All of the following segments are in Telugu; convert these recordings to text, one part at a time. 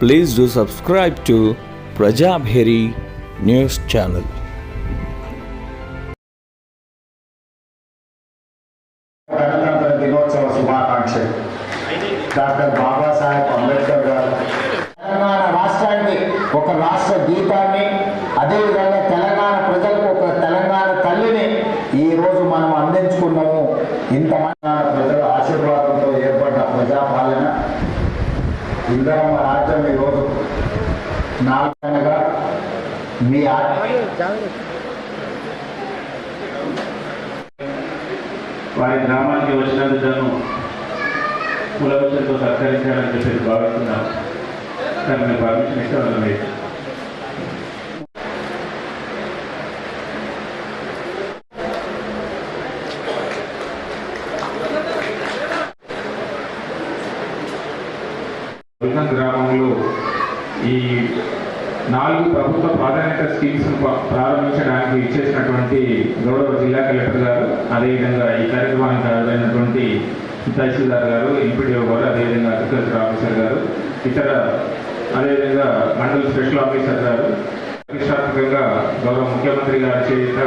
Please do subscribe to Prajabheri news channel. గణతంత్ర దినోత్సవ శుభాకాంక్షలు. డాక్టర్ బాబాసాహెబ్ అంబేద్కర్ గారు. తెలంగాణ రాష్ట్రాన్ని ఒక రాష్ట్ర గీతాన్ని అదేవిధంగా తెలంగాణ ప్రజలకు ఒక తెలంగాణ తల్లిని ఈ రోజు మనం అందించుకున్నాము. ఇంతమంది ఇందరమ్మ రాజ్యం ఈరోజు నాలుగనగా మీ వారి గ్రామానికి వచ్చినందుకు నన్ను కులవచనతో సత్కరించాలని చెప్పేసి భావిస్తున్నాను. కానీ మీరు పర్మిషన్ ఇస్తే వాళ్ళని గ్రామంలో ఈ నాలుగు ప్రభుత్వ ప్రాధాన్యత స్కీమ్స్ ప్రారంభించడానికి ఇచ్చేసినటువంటి గౌరవ జిల్లా కలెక్టర్ గారు అదేవిధంగా ఈ కార్యక్రమానికి హాజరైనటువంటి తహసీల్దార్ గారు ఎంపీడీఓ గారు అదేవిధంగా అగ్రికల్చర్ ఆఫీసర్ గారు ఇతర అదేవిధంగా మండల స్పెషల్ ఆఫీసర్ గారు. ప్రతిష్టాత్మకంగా గౌరవ ముఖ్యమంత్రి గారి చేత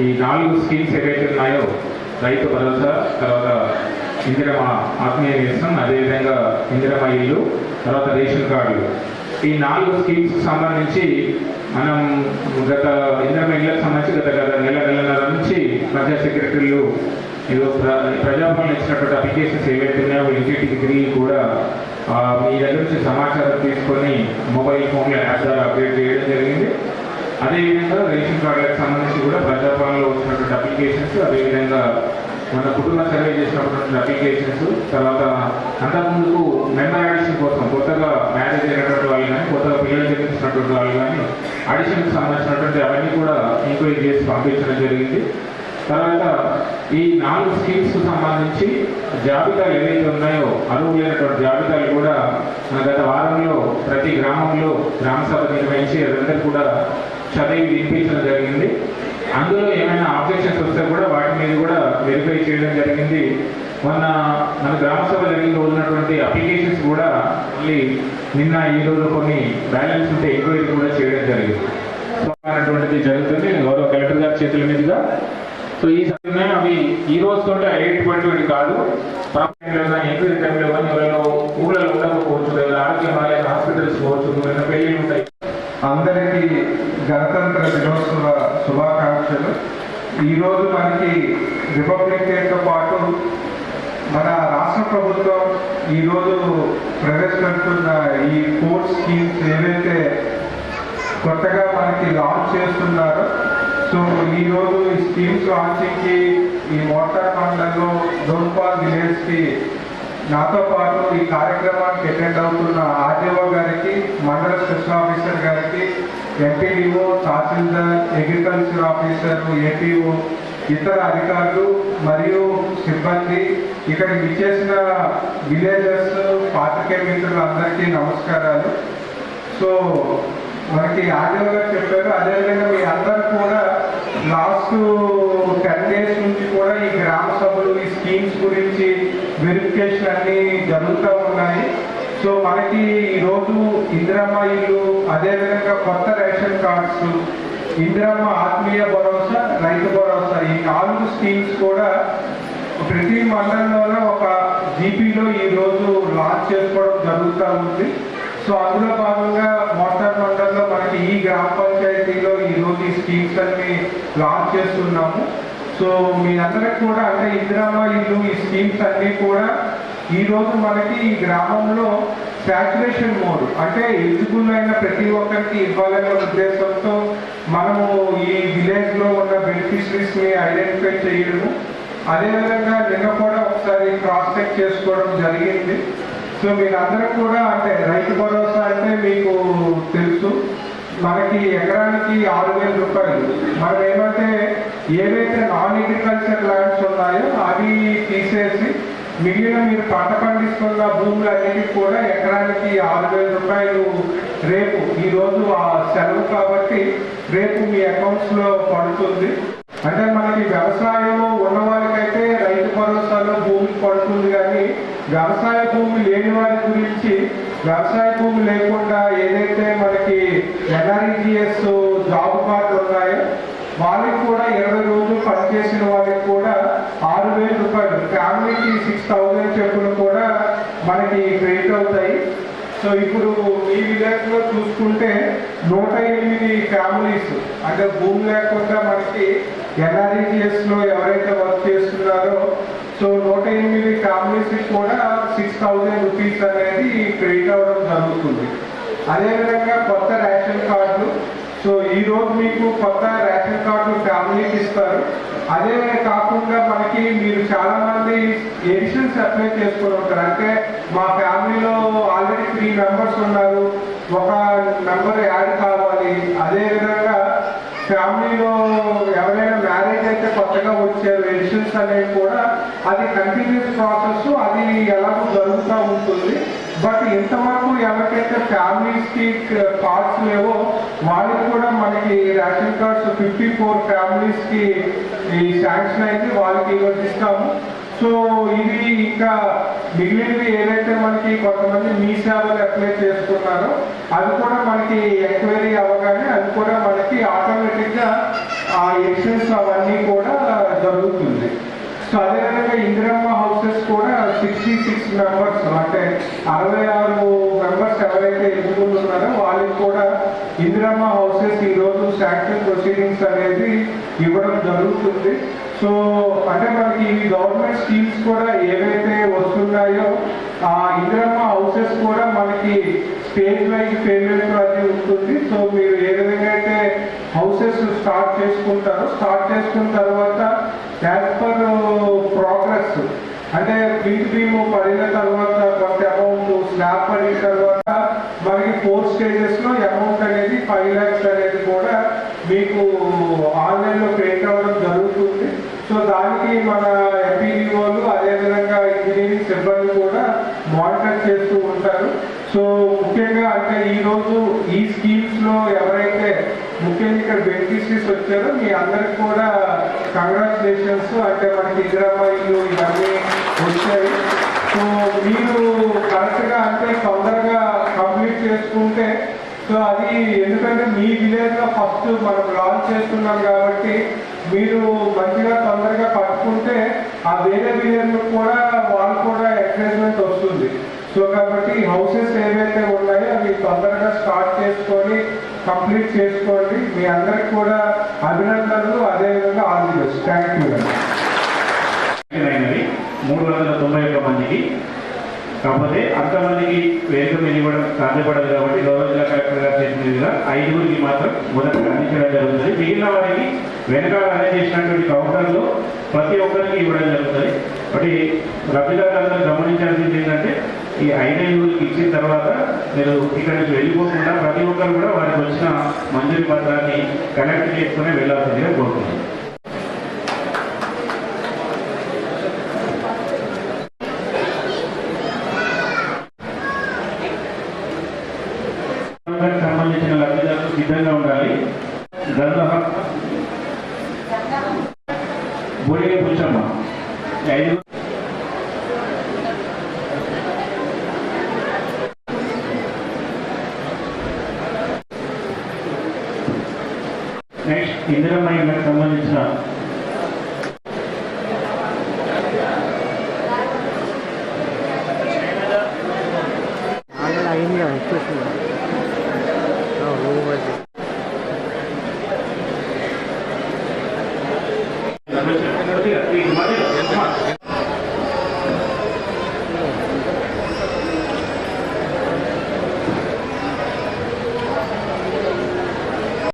ఈ నాలుగు స్కీమ్స్ ఏవైతే ఉన్నాయో రైతు భరోసా తర్వాత ఇందిరమ ఆత్మీయ నిరసనం అదేవిధంగా ఇందిరమ ఇల్లు తర్వాత రేషన్ కార్డులు ఈ నాలుగు స్కీమ్స్ సంబంధించి మనం గత ఇందిరమ ఇళ్ళకి సంబంధించి గత గత నెల నెలన్నర నుంచి ప్రజా సెక్రటరీలు ఏదో ప్ర ఇచ్చినటువంటి అప్లికేషన్స్ ఏవైతే ఉన్నాయో ఇంటింటికి తిరిగి కూడా మీ దగ్గర నుంచి సమాచారం తీసుకొని మొబైల్ ఫోన్లో యాప్ ద్వారా అప్డేట్ చేయడం జరిగింది. అదేవిధంగా రేషన్ కార్డులకు సంబంధించి కూడా ప్రజాభవన్లో వచ్చినటువంటి అప్లికేషన్స్ అదేవిధంగా మన కుటుంబ సర్వే చేసినటువంటి అప్లికేషన్స్ తర్వాత అంతకుముందుకు మెంబర్ ఆడిషన్ కోసం కొత్తగా మ్యారేజ్ అయినటువంటి వాళ్ళు కానీ కొత్తగా పిల్లలు జన్మించినటువంటి వాళ్ళు కానీ ఆడిషన్కి సంబంధించినటువంటి అవన్నీ కూడా ఎంక్వైరీ చేసి పంపించడం జరిగింది. తర్వాత ఈ నాలుగు స్కీమ్స్ సంబంధించి జాబితాలు ఏవైతే ఉన్నాయో అర్హులైనటువంటి జాబితాలు కూడా మన గత వారంలో ప్రతి గ్రామంలో గ్రామ సభ నిర్వహించి అదందరూ కూడా చదివి వినిపించడం జరిగింది. అందులో ఏమైనా ఆబ్జెక్షన్స్ వస్తే కూడా వాటి మీద కూడా వెరిఫై చేయడం జరిగింది. మొన్న మన గ్రామ సభ జరిగిన రోజునటువంటి అప్లికేషన్స్ కూడా మళ్ళీ నిన్న ఈ రోజు కొన్ని బ్యాలెన్స్ ఉంటే ఎంక్వైరీ కూడా చేయడం జరిగింది. అటువంటిది జరుగుతుంది. గౌరవ కలెక్టర్ గారి చేతుల మీదుగా. సో ఈ సమయంలో అవి ఈ రోజు తోటి అయ్యేటువంటివి కాదు. ఎంక్వైరీ టైంలో కానీ ఎవరైనా ఊళ్ళలో ఉండకపోవచ్చు లేదా ఆరోగ్య హాస్పిటల్స్ పోవచ్చు ఏమైనా పెళ్ళిళ్ళు ఉంటాయి అందరికీ గణతంత్ర దినోత్సవ శుభాకాంక్షలు ఈరోజు మనకి రిపబ్లిక్ పాటు మన రాష్ట్ర ప్రభుత్వం ఈరోజు ప్రవేశపెడుతున్న ఈ ఫోర్ స్కీమ్స్ ఏవైతే కొత్తగా మనకి లాంచ్ చేస్తున్నారో సో ఈరోజు ఈ స్కీమ్స్ లాంచింగ్కి ఈ మోటార్ మండల్లో డోన్పాల్ విలేజ్కి నాతో పాటు ఈ కార్యక్రమానికి అటెండ్ అవుతున్న ఆర్డీఓ గారికి మండల స్పెషల్ ఆఫీసర్ గారికి MPDO tahsildar agriculture officer APO ఇతర అధికారులు మరియు సిబ్బంది ఇక్కడ విచ్చేసిన విలేజర్స్ పాత్రికే మిత్రులు అందరికీ నమస్కారాలు. సో మనకి ఆర్డీఓ గారు చెప్పారు అదేవిధంగా మీ అందరు కూడా లాస్ట్ టెన్ డేస్ నుంచి కూడా ఈ గ్రామ సభలు ఈ స్కీమ్స్ గురించి వెరిఫికేషన్ అన్ని జరుగుతూ ఉన్నాయి. సో మనకి ఈరోజు ఇందిరామ ఇల్లు అదేవిధంగా కొత్త రేషన్ కార్డ్స్ ఇందిరమ్మ ఆత్మీయ భరోసా రైతు భరోసా. ఈ నాలుగు స్కీమ్స్ కూడా ప్రతి మండలంలోనే ఒక జీపీలో ఈ రోజు లాంచ్ చేసుకోవడం జరుగుతూ ఉంది. సో అందులో భాగంగా మోటార్ మండలంలో మనకి ఈ గ్రామ పంచాయతీలో ఈ రోజు ఈ స్కీమ్స్ అన్ని లాంచ్ చేస్తున్నాము. సో మీ అందరికి కూడా అంటే ఇందిరామ ఇల్లు ఈ స్కీమ్స్ అన్నీ కూడా ఈ రోజు మనకి ఈ గ్రామంలో శాచురేషన్ మోడ్ అంటే ఎలిజిబుల్ అయిన ప్రతి ఒక్కరికి ఇవ్వాలనే ఉద్దేశంతో మనము ఈ విలేజ్లో ఉన్న బెనిఫిషరీస్ని ఐడెంటిఫై చేయడము. అదేవిధంగా నిన్న కూడా ఒకసారి క్రాస్ చెక్ చేసుకోవడం జరిగింది. సో మీరందరూ కూడా అంటే రైతు భరోసా అంటే మీకు తెలుసు. మనకి ఎకరానికి ఆరు వేల రూపాయలు. మనం ఏమంటే ఏవైతే నాన్ అగ్రికల్చర్ ల్యాండ్స్ ఉన్నాయో అవి తీసేసి మిగిలిన మీరు పంట పండిస్తున్న భూములన్నిటికీ కూడా ఎకరానికి ఆరు వేల రూపాయలు. రేపు ఈరోజు ఆ సెలవు కాబట్టి రేపు మీ అకౌంట్స్లో పడుతుంది. అంటే మనకి వ్యవసాయం ఉన్న వారికైతే రైతు భరోసాలో భూమి పడుతుంది కానీ వ్యవసాయ భూమి లేని వారి గురించి వ్యవసాయ భూమి లేకుండా ఏదైతే మనకి ఎన్ఆర్ఈజిఎస్ జాబ్ కార్డు ఉన్నాయో వాళ్ళకి కూడా ఇరవై రోజులు పనిచేసిన వాళ్ళకి కూడా ఆరు వేల రూపాయలు ఫ్యామిలీకి సిక్స్ థౌజండ్ చెప్పులు కూడా మనకి క్రెడిట్ అవుతాయి. సో ఇప్పుడు ఈ విలేజ్లో చూసుకుంటే నూట ఎనిమిది ఫ్యామిలీస్ అంటే భూమి లేకుండా మనకి ఎన్ఆర్ఈజిఎస్లో ఎవరైతే వర్క్ చేస్తున్నారో సో నూట ఎనిమిది ఫ్యామిలీస్ కూడా సిక్స్ థౌజండ్ రూపీస్ అనేది క్రెడిట్ అవ్వడం జరుగుతుంది. అదేవిధంగా కొత్త రేషన్ కార్డులు సో ఈ రోజు మీకు కొత్త రేషన్ కార్డు ఫ్యామిలీకి ఇస్తారు. అదే కాకుండా మనకి మీరు చాలా మంది ఎడిషన్స్ అప్లై చేసుకుని ఉంటారు. అంటే మా ఫ్యామిలీలో ఆల్రెడీ త్రీ మెంబర్స్ ఉన్నారు. ఒక మెంబర్ యాడ్ కావాలి. అదే విధంగా ఫ్యామిలీలో ఎవరైనా మ్యారేజ్ అయితే కొత్తగా వచ్చారు ఎడిషన్స్ అనేవి కూడా అది కంటిన్యూస్ ప్రాసెస్ అది ఎలాగో జరుగుతూ ఉంటుంది. బట్ ఇంతవరకు ఎవరికైతే ఫ్యామిలీస్కి కార్డ్స్ లేవో వాళ్ళకి కూడా మనకి రేషన్ కార్డ్స్ ఫిఫ్టీ ఫోర్ ఫ్యామిలీస్కి ఈ శాంక్షన్ అయితే వాళ్ళకి ఈరోజు ఇస్తాము. సో ఇది ఇంకా మిగిలినవి ఏదైతే మనకి కొంతమంది మీ సేవలు అప్లై చేసుకున్నారో అది కూడా మనకి ఎంక్వైరీ అవ్వగానే అది కూడా మనకి ఆటోమేటిక్గా ఆ ఎక్షన్స్ అవన్నీ కూడా జరుగుతుంది. సో అదేవిధంగా ఇందిరమ్మ హౌసెస్ కూడా సిక్స్టీ సిక్స్ మెంబర్స్ అంటే అరవై ఆరు మెంబర్స్ ఎవరైతే ఎలిజిబుల్ ఉన్నారో వాళ్ళకి కూడా ఇందిరమ్మ హౌసెస్ ఈ రోజు శాంక్షన్ ప్రొసీడింగ్స్ అనేది ఇవ్వడం జరుగుతుంది. సో అంటే మనకి ఈ గవర్నమెంట్ స్కీమ్స్ కూడా ఏవైతే వస్తున్నాయో ఆ ఇంద్రమ్మ హౌసెస్ కూడా మనకి స్టేజ్ వైజ్ పేమెంట్ అది ఉంటుంది. సో మీరు ఏ విధంగా అయితే హౌసెస్ స్టార్ట్ చేసుకుంటారో స్టార్ట్ చేసుకున్న తర్వాత యాజ్ పర్ ప్రోగ్రెస్ అంటే ప్రింట్ బీమ్ పడిన తర్వాత కొంత అమౌంట్ స్లాబ్ పడిన తర్వాత మనకి ఫోర్ స్టేజెస్లో అమౌంట్ అనేది ఫైవ్ ల్యాక్స్ అనేది కూడా మీకు ఆన్లైన్లో ప్రింట్ అవ్వడం జరుగుతుంది సో దానికి మన ఎంపీడీఓలు అదేవిధంగా ఇంజనీరింగ్ సిబ్బంది కూడా మానిటర్ చేస్తూ ఉంటారు. సో ముఖ్యంగా అంటే ఈరోజు ఈ స్కీమ్స్లో ఎవరైతే ముఖ్యంగా ఇక్కడ బెనిఫిషరీస్ వచ్చారో మీ అందరికి కూడా కంగ్రాచులేషన్స్ అంటే మనకి ఇందిరామా ఇల్లు ఇవన్నీ వచ్చాయి. సో మీరు కరెక్ట్గా అంటే తొందరగా కంప్లీట్ చేసుకుంటే సో అది ఎందుకంటే మీ విలేజ్లో ఫస్ట్ మనం లాంచ్ చేస్తున్నాం కాబట్టి మీరు మంచిగా తొందరగా పట్టుకుంటే ఆ వేరే విలేజ్ కూడా వాళ్ళు కూడా ఎంకరేజ్మెంట్ వస్తుంది. సో కాబట్టి హౌసెస్ ఏవైతే ఉన్నాయో అవి తొందరగా స్టార్ట్ చేసుకొని కంప్లీట్ చేసుకోండి. మీ అందరికి కూడా అభినందనలు అదేవిధంగా all the best thank you కాకపోతే అంతమందికి వేదిక మీద ఇవ్వడం సాధ్యపడదు కాబట్టి గౌరవ జిల్లా కలెక్టర్ గారు చేసిన విధంగా ఐదుగురికి మాత్రం మొదటగా అందించడం జరుగుతుంది. మిగిలిన వారికి వెనకాల అరేంజ్ చేసినటువంటి కౌంటర్లో ప్రతి ఒక్కరికి ఇవ్వడం జరుగుతుంది. ఒకటి లబ్ధిదారులందరూ గమనించాల్సింది ఏంటంటే ఈ ఐదైదుగురికి ఇచ్చిన తర్వాత మీరు ఇక్కడ నుంచి వెళ్ళిపోకుండా ప్రతి ఒక్కరు కూడా వారికి వచ్చిన మంజూరి పత్రాన్ని కలెక్ట్ చేసుకుని వెళ్ళాల్సిందిగా కోరుతున్నాను నెక్స్ట్ ఇందిరమ్మ ఇళ్ళకి సంబంధించిన